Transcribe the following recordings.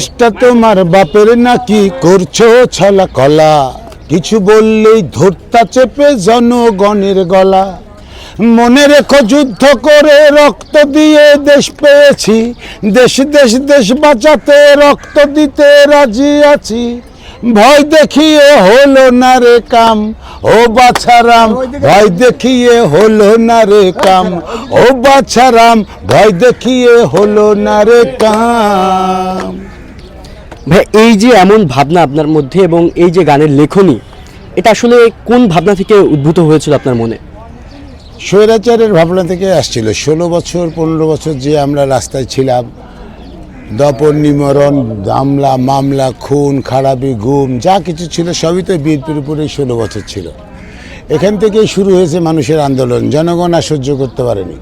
দেশটা তোমার বাপের নাকি করছ ছলা কলা? কিছু বললেই ধরতা চেপে জনগণের গলা। মনে রেখো যুদ্ধ করে রক্ত দিয়ে দেশ পেয়েছি। দেশ দেশ দেশ বাঁচাতে রক্ত দিতে রাজি আছি। ভয় দেখিয়ে হলো না রে কাম, ও বাছারাম, ভয় দেখিয়ে হলো না রে কাম, ও বাছারাম, ভয় দেখিয়ে হলো না রে কাম। ভাই এই যে এমন ভাবনা আপনার মধ্যে এবং এই যে গানের লেখনী, এটা আসলে কোন ভাবনা থেকে উদ্ভূত হয়েছিল আপনার মনে? স্বৈরাচারের ভাবনা থেকে আসছিল। ষোলো বছর, পনেরো বছর যে আমরা রাস্তায় ছিলাম, দপন, নিমরণ হামলা মামলা, খুন, খারাপি, গুম, যা কিছু ছিল সবই তো বিএনপির উপরেই ষোলো বছর ছিল। এখান থেকেই শুরু হয়েছে মানুষের আন্দোলন। জনগণ আর সহ্য করতে পারেনি।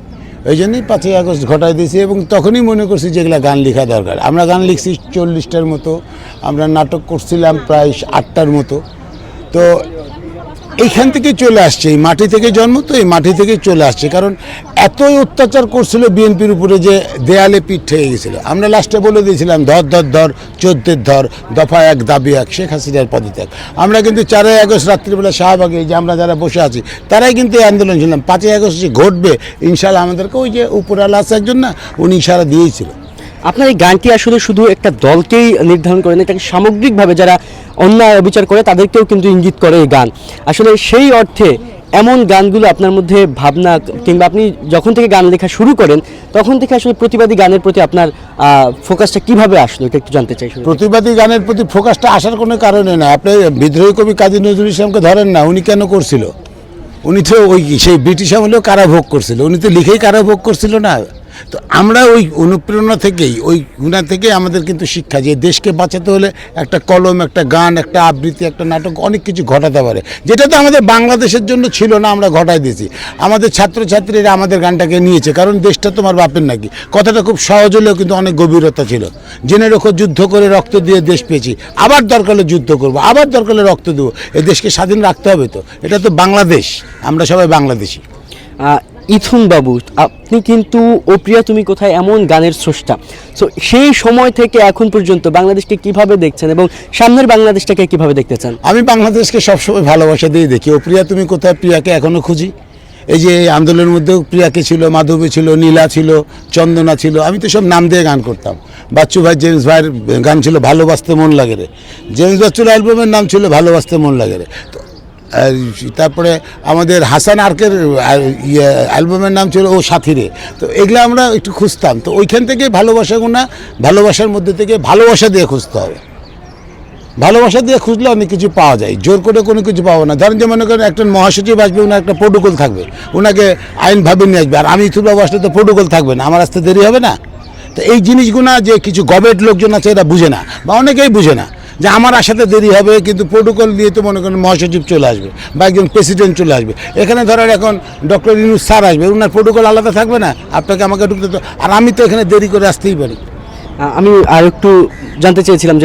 ওই জন্যই পাঁচই আগস্ট ঘটাই দিয়েছি এবং তখনই মনে করছি যেগুলো গান লেখা দরকার। আমরা গান লিখছি চল্লিশটার মতো, আমরা নাটক করছিলাম প্রায় আটটার মতো। তো এইখান থেকে চলে আসছে। এই মাটি থেকে জন্ম তো, এই মাটি থেকে চলে আসছে। কারণ এতই অত্যাচার করছিল বিএনপির উপরে যে দেয়ালে পিঠ ঠেকে গেছিল। আমরা লাস্টে বলে দিয়েছিলাম, ধর ধর ধর, চোদ্দের ধর, দফা এক, দাবি এক, শেখ হাসিনার পদত্যাগ। আমরা কিন্তু চারই আগস্ট রাত্রিবেলা শাহবাগে যে আমরা যারা বসে আছি, তারাই কিন্তু এই আন্দোলন ছিলাম পাঁচই আগস্ট যে ঘটবে ইনশাল্লাহ আমাদেরকে ওই যে উপরালা আছে একজন না, উনি ইশারা দিয়েছিল। আপনার এই গানটি আসলে শুধু একটা দলকেই নির্ধারণ করে না এটাকে সামগ্রিকভাবে যারা অন্যায় অবিচার করে তাদেরকেও কিন্তু ইঙ্গিত করে এই গান। আসলে সেই অর্থে এমন গানগুলো আপনার মধ্যে ভাবনা কিংবা আপনি যখন থেকে গান লেখা শুরু করেন, তখন থেকে আসলে প্রতিবাদী গানের প্রতি আপনার ফোকাসটা কীভাবে আসলো? এটা একটু জানতে চাই প্রতিবাদী গানের প্রতি ফোকাসটা আসার কোনো কারণে না। আপনি বিদ্রোহী কবি কাজী নজরুল ইসলামকে ধরেন না, উনি কেন করছিল? উনি তো ওই সেই ব্রিটিশ আমলেও কারাভোগ করছিল। উনি তো লিখেই কারাভোগ করছিল না। তো আমরা ওই অনুপ্রেরণা থেকেই, ওই গুণা থেকেই আমাদের কিন্তু শিক্ষা যে দেশকে বাঁচাতে হলে একটা কলম, একটা গান, একটা আবৃত্তি, একটা নাটক অনেক কিছু ঘটাতে পারে। যেটা তো আমাদের বাংলাদেশের জন্য ছিল না, আমরা ঘটাই দিয়েছি। আমাদের ছাত্রছাত্রীরা আমাদের গানটাকে নিয়েছে, কারণ দেশটা তোমার বাপের নাকি। কথাটা খুব সহজ হলেও কিন্তু অনেক গভীরতা ছিল। জেনে রেখো, যুদ্ধ করে রক্ত দিয়ে দেশ পেয়েছি। আবার দরকার যুদ্ধ করব, আবার দরকার হলে রক্ত দেবো। এই দেশকে স্বাধীন রাখতে হবে তো। এটা তো বাংলাদেশ, আমরা সবাই বাংলাদেশি। ইথুন বাবু, আপনি কিন্তু, ও প্রিয়া, তুমি কোথায়? এমন গানের স্রষ্টা। সো সেই সময় থেকে এখন পর্যন্ত বাংলাদেশকে কীভাবে দেখছেন এবং সামনের বাংলাদেশটাকে কীভাবে দেখতে চান? আমি বাংলাদেশকে সবসময় ভালোবাসা দিয়ে দেখি। ও প্রিয়া, তুমি কোথায়? প্রিয়াকে এখনও খুঁজি? এই যে আন্দোলনের মধ্যেও প্রিয়াকে ছিল, মাধবী ছিল, নীলা ছিল, চন্দনা ছিল, আমি তো সব নাম দিয়ে গান করতাম। বাচ্চু ভাই, জেমস ভাইয়ের গান ছিল, ভালোবাসতে মন লাগে রে। জেমস বাচ্চুর অ্যালবামের নাম ছিল, ভালোবাসতে মন লাগে রে। তো তারপরে আমাদের হাসান আর্কের ইয়ে অ্যালবামের নাম ছিল ও সাথীরে। তো এগুলো আমরা একটু খুঁজতাম। তো ওইখান থেকে ভালোবাসা ভালোবাসাগুনা ভালোবাসার মধ্যে থেকে ভালোবাসা দিয়ে খুঁজতে হবে। ভালোবাসা দিয়ে খুঁজলে অনেক কিছু পাওয়া যায়। জোর করে কোনো কিছু পাবো না। ধরেন যে মনে করেন একজন মহাসচিব আসবে ওনার একটা প্রোটোকল থাকবে। ওনাকে আইনভাবে নিয়ে আসবে। আর আমি তুলবাবু আসলে তো প্রোটোকল থাকবে না। আমার আসতে দেরি হবে না। তো এই জিনিসগুলো যে কিছু গভর্নমেন্ট লোকজন আছে, এরা বুঝে না। বা অনেকেই বুঝে না। যে আমার আসাতে দেরি হবে, কিন্তু প্রোটোকল দিয়ে তো মনে করেন মহাসচিব চলে আসবে বা একজন প্রেসিডেন্ট চলে আসবে। এখানে ধরেন এখন ডক্টর ইনুস স্যার আসবে ওনার প্রোটোকল আলাদা থাকবে না? আপনাকে আমাকে ঢুকতে তো আর আমি তো এখানে দেরি করে আসতেই পারি। আমি আর একটু জানতে চেয়েছিলাম